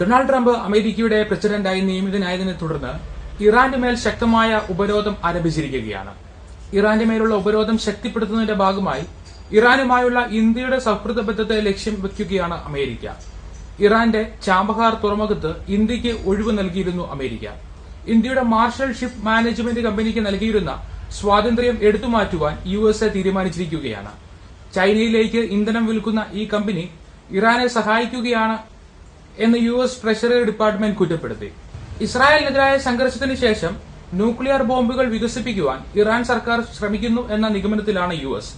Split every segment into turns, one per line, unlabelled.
Donald Trump അമേരിക്കയുടെ പ്രസിഡന്റായി നിയമിതനായതിനെ തുടർന്ന് ഇറാന്റെ മേൽ ശക്തമായ ഉപരോധം ആരംഭിച്ചിരിക്കുകയാണ്. ഇറാന്റെ മേലുള്ള ഉപരോധം ശക്തിപ്പെടുത്തുന്നതിന്റെ ഭാഗമായി ഇറാനുമായുള്ള ഇന്ത്യയുടെ സൗഹൃദ ബന്ധത്തെ ലക്ഷ്യം വയ്ക്കുകയാണ് അമേരിക്ക. ഇറാന്റെ ചാമ്പഹാർ തുറമുഖത്ത് ഇന്ത്യയ്ക്ക് ഒഴിവ് നൽകിയിരുന്നു അമേരിക്ക. ഇന്ത്യയുടെ മാർഷൽ ഷിപ്പ് മാനേജ്മെന്റ് കമ്പനിക്ക് നൽകിയിരുന്ന സ്വാതന്ത്ര്യം എടുത്തുമാറ്റുവാൻ യു എസ് എ തീരുമാനിച്ചിരിക്കുകയാണ്. ചൈനയിലേക്ക് ഇന്ധനം വിൽക്കുന്ന ഈ കമ്പനി ഇറാനെ സഹായിക്കുകയാണ് എന്ന് യു എസ് ട്രഷറി ഡിപ്പാർട്ട്മെന്റ് കുറ്റപ്പെടുത്തി. ഇസ്രായേലിനെതിരായ സംഘർഷത്തിന് ശേഷം ന്യൂക്ലിയർ ബോംബുകൾ വികസിപ്പിക്കുവാൻ ഇറാൻ സർക്കാർ ശ്രമിക്കുന്നു എന്ന നിഗമനത്തിലാണ് യു എസ്.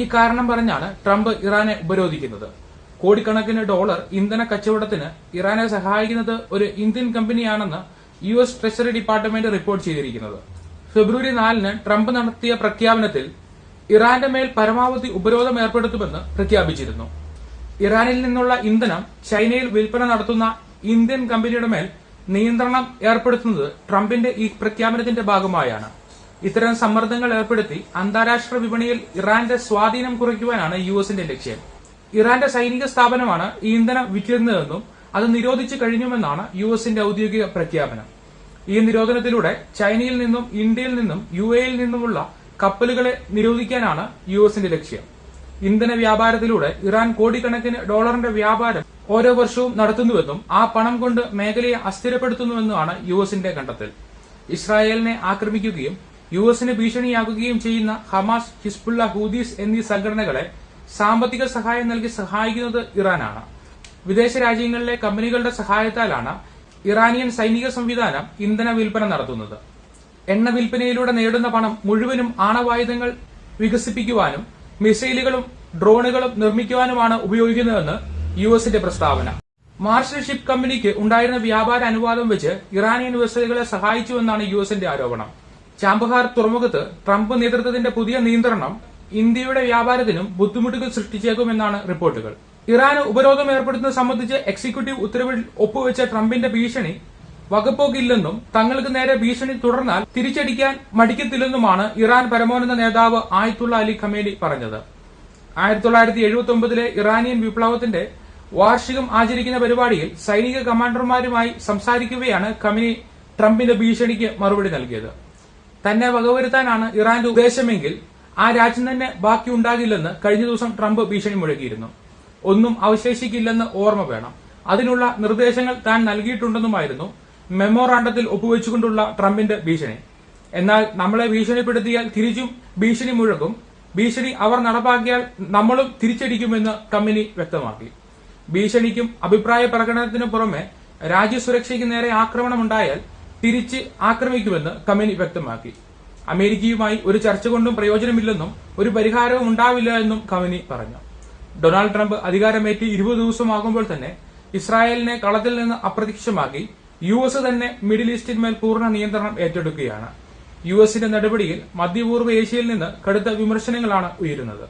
ഈ കാരണം പറഞ്ഞാണ് ട്രംപ് ഇറാനെ ഉപരോധിക്കുന്നത്. കോടിക്കണക്കിന് ഡോളർ ഇന്ധന കച്ചവടത്തിന് ഇറാനെ സഹായിക്കുന്നത് ഒരു Indian കമ്പനിയാണെന്ന് U S treasury department report ചെയ്തിരിക്കുന്നത്. ഫെബ്രുവരി നാലിന് ട്രംപ് നടത്തിയ പ്രഖ്യാപനത്തിൽ ഇറാന്റെ മേൽ പരമാവധി ഉപരോധം ഏർപ്പെടുത്തുമെന്ന് പ്രഖ്യാപിച്ചിരുന്നു. ഇറാനിൽ നിന്നുള്ള ഇന്ധനം ചൈനയിൽ വിൽപ്പന നടത്തുന്ന ഇന്ത്യൻ കമ്പനിയുടെ മേൽ നിയന്ത്രണം ഏർപ്പെടുത്തുന്നത് ട്രംപിന്റെ ഈ പ്രഖ്യാപനത്തിന്റെ ഭാഗമായാണ്. ഇത്തരം സമ്മർദ്ദങ്ങൾ ഏർപ്പെടുത്തി അന്താരാഷ്ട്ര വിപണിയിൽ ഇറാന്റെ സ്വാധീനം കുറയ്ക്കുവാനാണ് യു എസിന്റെ ലക്ഷ്യം. ഇറാന്റെ സൈനിക സ്ഥാപനമാണ് ഈ ഇന്ധനം വിറ്റിരുന്നതെന്നും അത് നിരോധിച്ചു കഴിഞ്ഞുമെന്നാണ് യു എസിന്റെ ഔദ്യോഗിക പ്രഖ്യാപനം. ഈ നിരോധനത്തിലൂടെ ചൈനയിൽ നിന്നും ഇന്ത്യയിൽ നിന്നും യു എയിൽ നിന്നുമുള്ള കപ്പലുകളെ നിരോധിക്കാനാണ് യു എസിന്റെ ലക്ഷ്യം. ഇന്ധന വ്യാപാരത്തിലൂടെ ഇറാൻ കോടിക്കണക്കിന് ഡോളറിന്റെ വ്യാപാരം ഓരോ വർഷവും നടത്തുന്നുവെന്നും ആ പണം കൊണ്ട് മേഖലയെ അസ്ഥിരപ്പെടുത്തുന്നുവെന്നുമാണ് യു എസിന്റെ കണ്ടെത്തൽ. ഇസ്രായേലിനെ ആക്രമിക്കുകയും യു എസിന് ഭീഷണിയാകുകയും ചെയ്യുന്ന ഹമാസ് ഹിസ്ബുള്ള ഹൂദീസ് എന്നീ സംഘടനകളെ സാമ്പത്തിക സഹായം നൽകി സഹായിക്കുന്നത് ഇറാനാണ്. വിദേശ രാജ്യങ്ങളിലെ കമ്പനികളുടെ സഹായത്താലാണ് ഇറാനിയൻ സൈനിക സംവിധാനം ഇന്ധന വിൽപ്പന നടത്തുന്നത്. എണ്ണ വിൽപ്പനയിലൂടെ നേടുന്ന പണം മുഴുവനും ആണവായുധങ്ങൾ വികസിപ്പിക്കുവാനും മിസൈലുകളും ഡ്രോണുകളും നിർമ്മിക്കുവാനുമാണ് ഉപയോഗിക്കുന്നതെന്ന് യു എസിന്റെ പ്രസ്താവന. മാർഷൽ ഷിപ്പ് കമ്പനിക്ക് ഉണ്ടായിരുന്ന വ്യാപാര അനുവാദം വെച്ച് ഇറാനിയൻ വ്യവസായികളെ സഹായിച്ചുവെന്നാണ് യു എസിന്റെ ആരോപണം. ചാമ്പഹാർ തുറമുഖത്ത് ട്രംപ് നേതൃത്വത്തിന്റെ പുതിയ നിയന്ത്രണം ഇന്ത്യയുടെ വ്യാപാരത്തിനും ബുദ്ധിമുട്ടുകൾ സൃഷ്ടിച്ചേക്കുമെന്നാണ് റിപ്പോർട്ടുകൾ. ഇറാന് ഉപരോധം ഏർപ്പെടുത്തുന്നത് സംബന്ധിച്ച് എക്സിക്യൂട്ടീവ് ഉത്തരവിൽ ഒപ്പുവെച്ച ട്രംപിന്റെ ഭീഷണി വകപ്പോക്കില്ലെന്നും തങ്ങൾക്ക് നേരെ ഭീഷണി തുടർന്നാൽ തിരിച്ചടിക്കാൻ മടിക്കത്തില്ലെന്നുമാണ് ഇറാൻ പരമോന്നത നേതാവ് ആയത്തുള്ള അലി ഖമേനി പറഞ്ഞത്. ആയിരത്തി തൊള്ളായിരത്തി എഴുപത്തി ഒമ്പതിലെ ഇറാനിയൻ വിപ്ലവത്തിന്റെ വാർഷികം ആചരിക്കുന്ന പരിപാടിയിൽ സൈനിക കമാൻഡർമാരുമായി സംസാരിക്കുകയാണ് ഖമേനി ട്രംപിന്റെ ഭീഷണിക്ക് മറുപടി നൽകിയത്. തന്നെ വകവരുത്താനാണ് ഇറാന്റെ ഉദ്ദേശമെങ്കിൽ ആ രാജ്യം തന്നെ ബാക്കിയുണ്ടാകില്ലെന്ന് കഴിഞ്ഞ ദിവസം ട്രംപ് ഭീഷണി മുഴക്കിയിരുന്നു. ഒന്നും അവശേഷിക്കില്ലെന്ന് ഓർമ്മ വേണം. അതിനുള്ള നിർദ്ദേശങ്ങൾ താൻ നൽകിയിട്ടുണ്ടെന്നുമായിരുന്നു മെമ്മോറാണ്ടത്തിൽ ഒപ്പുവെച്ചുകൊണ്ടുള്ള ട്രംപിന്റെ ഭീഷണി. എന്നാൽ നമ്മളെ ഭീഷണിപ്പെടുത്തിയാൽ തിരിച്ചും ഭീഷണി മുഴക്കും ഭീഷണി അവർ നടപ്പാക്കിയാൽ നമ്മളും തിരിച്ചടിക്കുമെന്ന് കമ്പനി വ്യക്തമാക്കി. ഭീഷണിക്കും അഭിപ്രായ പ്രകടനത്തിനു പുറമെ രാജ്യസുരക്ഷയ്ക്ക് നേരെ ആക്രമണമുണ്ടായാൽ തിരിച്ച് ആക്രമിക്കുമെന്ന് കമ്പനി വ്യക്തമാക്കി. അമേരിക്കയുമായി ഒരു ചർച്ച കൊണ്ടും പ്രയോജനമില്ലെന്നും ഒരു പരിഹാരവും ഉണ്ടാവില്ല എന്നും കമ്പനി പറഞ്ഞു. ഡൊണാൾഡ് ട്രംപ് അധികാരമേറ്റ് ഇരുപത് ദിവസമാകുമ്പോൾ തന്നെ ഇസ്രായേലിനെ കളത്തിൽ നിന്ന് അപ്രത്യക്ഷമാക്കി യു എസ് തന്നെ മിഡിൽ ഈസ്റ്റിന്മേൽ പൂർണ നിയന്ത്രണം ഏറ്റെടുക്കുകയാണ്. യു എസിന്റെ നടപടിയിൽ മധ്യപൂർവ ഏഷ്യയിൽ നിന്ന് കടുത്ത വിമർശനങ്ങളാണ് ഉയരുന്നത്.